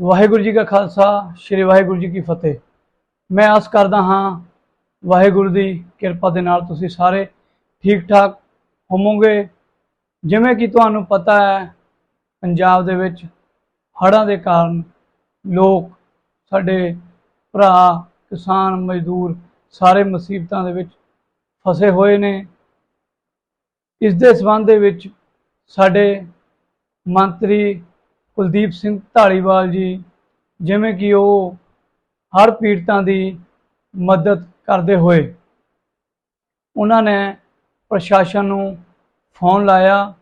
ਵਾਹਿਗੁਰੂ ਜੀ ਕਾ ਖਾਲਸਾ, ਸ੍ਰੀ ਵਾਹਿਗੁਰੂ ਜੀ ਕੀ ਫਤਿਹ। ਮੈਂ ਆਸ ਕਰਦਾ ਹਾਂ, ਵਾਹਿਗੁਰੂ ਦੀ ਕਿਰਪਾ ਦੇ ਨਾਲ ਤੁਸੀਂ ਸਾਰੇ ਠੀਕ ਠਾਕ ਹੋਵੋਗੇ। ਜਿਵੇਂ ਕਿ ਤੁਹਾਨੂੰ ਪਤਾ ਹੈ, ਪੰਜਾਬ ਦੇ ਵਿੱਚ ਹੜ੍ਹਾਂ ਦੇ ਕਾਰਨ ਲੋਕ, ਸਾਡੇ ਭਰਾ, ਕਿਸਾਨ, ਮਜ਼ਦੂਰ ਸਾਰੇ ਮੁਸੀਬਤਾਂ ਦੇ ਵਿੱਚ ਫਸੇ ਹੋਏ ਨੇ। ਇਸ ਦੇ ਸਬੰਧ ਦੇ ਵਿੱਚ ਸਾਡੇ ਮੰਤਰੀ ਕੁਲਦੀਪ ਸਿੰਘ ਢਾਲੀਵਾਲ ਜੀ, ਜਿਵੇਂ ਕਿ ਉਹ ਹਰ ਪੀੜਤਾਂ ਦੀ ਮਦਦ ਕਰਦੇ ਹੋਏ ਉਹਨਾਂ ਨੇ ਪ੍ਰਸ਼ਾਸਨ ਨੂੰ ਫੋਨ ਲਾਇਆ।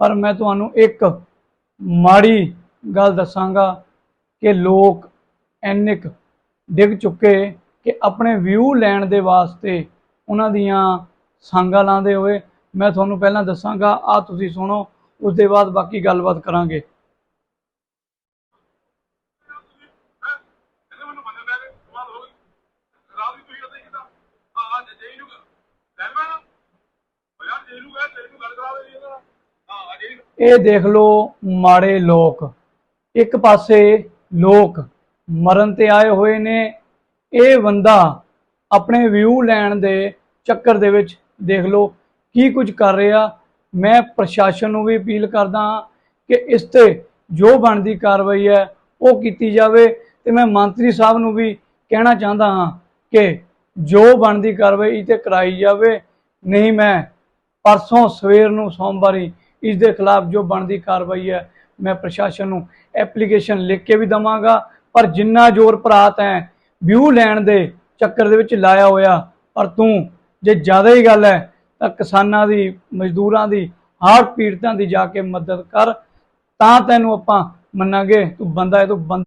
ਪਰ ਮੈਂ ਤੁਹਾਨੂੰ ਇੱਕ ਮਾੜੀ ਗੱਲ ਦੱਸਾਂਗਾ ਕਿ ਲੋਕ ਇੰਨੇ ਕੁ ਡਿੱਗ ਚੁੱਕੇ ਕਿ ਆਪਣੇ ਵਿਊ ਲੈਣ ਦੇ ਵਾਸਤੇ ਉਹਨਾਂ ਦੀਆਂ ਸੰਗਾਂ ਲਾਉਂਦੇ ਹੋਏ। ਮੈਂ ਤੁਹਾਨੂੰ ਪਹਿਲਾਂ ਦੱਸਾਂਗਾ ਆ ਤੁਸੀਂ ਸੁਣੋ, ਉਸ ਦੇ ਬਾਅਦ ਬਾਕੀ ਗੱਲਬਾਤ ਕਰਾਂਗੇ ਕਹਿੰਦੇ ਮੈਨੂੰ ਬੰਦੇ ਲੈ ਕੇ ਕਮਾਲ ਹੋ ਗਈ ਰਾਤ ਵੀ ਤੁਸੀਂ ਉੱਥੇ ਕੀਤਾ ਆ ਅੱਜ ਜੇਈ ਨੂੰ ਲੈਣਾ ਨਾ ਉਹ ਯਾਰ ਜੇਈ ਨੂੰ ਗਿਆ ਜੇਈ ਨੂੰ ਗੱਲ ਕਰਾ ਦੇ ਇਹਦਾ ਹਾਂ ਜੇਈ ਨੂੰ ਇਹ ਦੇਖ ਲੋ ਮਾੜੇ ਲੋਕ। ਇੱਕ ਪਾਸੇ ਲੋਕ ਮਰਨ ਤੇ ਆਏ ਹੋਏ ਨੇ। ਇਹ ਬੰਦਾ ਆਪਣੇ ਵਿਊ ਲੈਣ ਦੇ ਚੱਕਰ ਦੇ ਵਿੱਚ ਦੇਖ ਲਓ ਕੀ ਕੁਝ ਕਰ ਰਿਹਾ। ਮੈਂ ਪ੍ਰਸ਼ਾਸਨ ਨੂੰ ਵੀ ਅਪੀਲ ਕਰਦਾ ਹਾਂ ਕਿ ਇਸ ਤੇ ਜੋ ਬਣਦੀ ਕਾਰਵਾਈ ਹੈ ਉਹ ਕੀਤੀ ਜਾਵੇ। ਤੇ ਮੈਂ ਮੰਤਰੀ ਸਾਹਿਬ ਨੂੰ ਵੀ ਕਹਿਣਾ ਚਾਹੁੰਦਾ ਹਾਂ ਕਿ ਜੋ ਬਣਦੀ ਕਾਰਵਾਈ ਇਹ ਤੇ ਕਰਾਈ ਜਾਵੇ, ਨਹੀਂ ਮੈਂ ਪਰਸੋਂ ਸਵੇਰ ਨੂੰ ਸੋਮਵਾਰੀ ਇਸ ਦੇ ਖਿਲਾਫ ਜੋ ਬਣਦੀ ਕਾਰਵਾਈ ਹੈ, ਮੈਂ ਪ੍ਰਸ਼ਾਸਨ ਨੂੰ ਐਪਲੀਕੇਸ਼ਨ ਲਿਖ ਕੇ ਵੀ ਦਵਾਂਗਾ। ਪਰ ਜਿੰਨਾ ਜ਼ੋਰ ਭਰਾਤ ਹੈ, ਵਿਊ ਲੈਣ ਦੇ ਚੱਕਰ ਦੇ ਵਿੱਚ ਲਾਇਆ ਹੋਇਆ, ਪਰ ਤੂੰ ਜੇ ਜ਼ਿਆਦਾ ਹੀ ਗੱਲ ਹੈ, ਤਾਂ ਕਿਸਾਨਾਂ ਦੀ, ਮਜ਼ਦੂਰਾਂ ਦੀ ਹਰ ਪੀੜਤਾਂ ਦੀ ਜਾ ਕੇ ਮਦਦ ਕਰ। ਤਾਂ ਤੈਨੂੰ ਆਪਾਂ ਮੰਨਾਂਗੇ, ਤੂੰ ਬੰਦਾ ਹੈ, ਤੂੰ ਬੰਦਾ